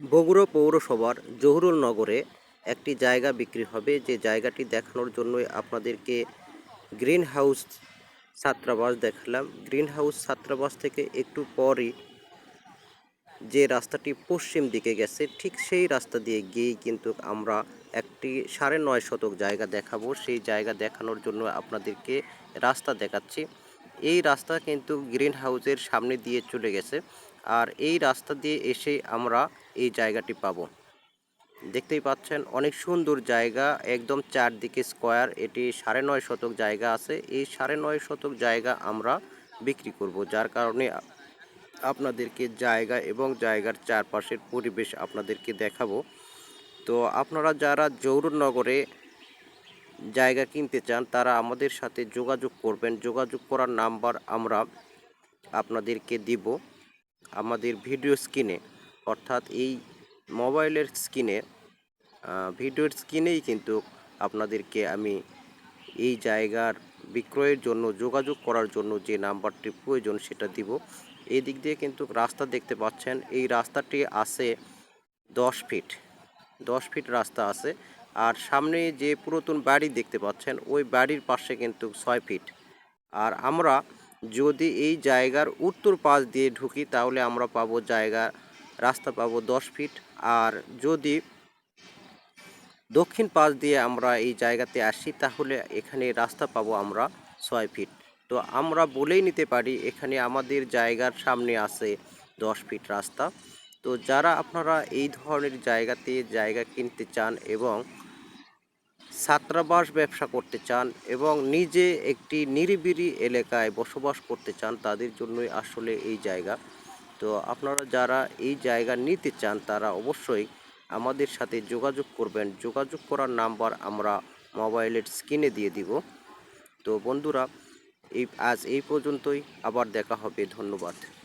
বগুড়া পৌরসভার জহুরুল নগরে একটি জায়গা বিক্রি হবে। যে জায়গাটি দেখানোর জন্যই আপনাদেরকে গ্রিন হাউস ছাত্রাবাস দেখালাম। গ্রিন হাউস ছাত্রাবাস থেকে একটু পরই যে রাস্তাটি পশ্চিম দিকে গেছে, ঠিক সেই রাস্তা দিয়ে গিয়েই কিন্তু আমরা একটি সাড়ে নয় শতক জায়গা দেখাবো। সেই জায়গা দেখানোর জন্য আপনাদেরকে রাস্তা দেখাচ্ছি। এই রাস্তা কিন্তু গ্রিন হাউসের সামনে দিয়ে চলে গেছে। আর এই রাস্তা দিয়ে এসে আমরা এই জায়গাটি পাবো। দেখতেই পাচ্ছেন, অনেক সুন্দর জায়গা, একদম চারদিকে স্কোয়ার, এটি সাড়ে নয় শতক জায়গা আছে। এই সাড়ে নয় শতক জায়গা আমরা বিক্রি করব, যার কারণে আপনাদেরকে জায়গা এবং জায়গার চারপাশের পরিবেশ আপনাদেরকে দেখাবো। তো আপনারা যারা জৌরনগরে জায়গা কিনতে চান, তারা আমাদের সাথে যোগাযোগ করবেন। যোগাযোগ করার নাম্বার আমরা আপনাদেরকে দিব আমাদের ভিডিও স্ক্রিনে। অর্থাৎ এই মোবাইলের স্ক্রিনে ভিডিওর স্ক্রিনেই কিন্তু আপনাদেরকে আমি এই জায়গার বিক্রয়ের জন্য, যোগাযোগ করার জন্য যে নাম্বারটি প্রয়োজন সেটা দিব। এই দিক দিয়ে কিন্তু রাস্তা দেখতে পাচ্ছেন, এই রাস্তাটি আছে দশ ফিট দশ ফিট রাস্তা আছে। আর সামনে যে পুরাতন বাড়ি দেখতে পাচ্ছেন, ওই বাড়ির পাশে কিন্তু ছয় ফিট। আর আমরা যদি এই জায়গার উত্তর পাশ দিয়ে ঢুকি, তাহলে আমরা পাবো জায়গা রাস্তা পাবো দশ ফিট। আর যদি দক্ষিণ পাশ দিয়ে আমরা এই জায়গাতে আসি, তাহলে এখানে রাস্তা পাবো আমরা ছয় ফিট। তো আমরা বলেই নিতে পারি, এখানে আমাদের জায়গার সামনে আছে দশ ফিট রাস্তা। তো যারা আপনারা এই ধরনের জায়গাতে জায়গা কিনতে চান এবং ছাত্রাবাস ব্যবসা করতে চান এবং নিজে একটি নিরিবিলি এলাকায় বসবাস করতে চান, তাদের জন্যই আসলে এই জায়গা। তো আপনারা যারা এই জায়গা নিতে চান, তারা অবশ্যই আমাদের সাথে যোগাযোগ করবেন। যোগাযোগ করার নাম্বার আমরা মোবাইলের স্ক্রিনে দিয়ে দিব। তো বন্ধুরা, এই আজ এই পর্যন্তই। আবার দেখা হবে। ধন্যবাদ।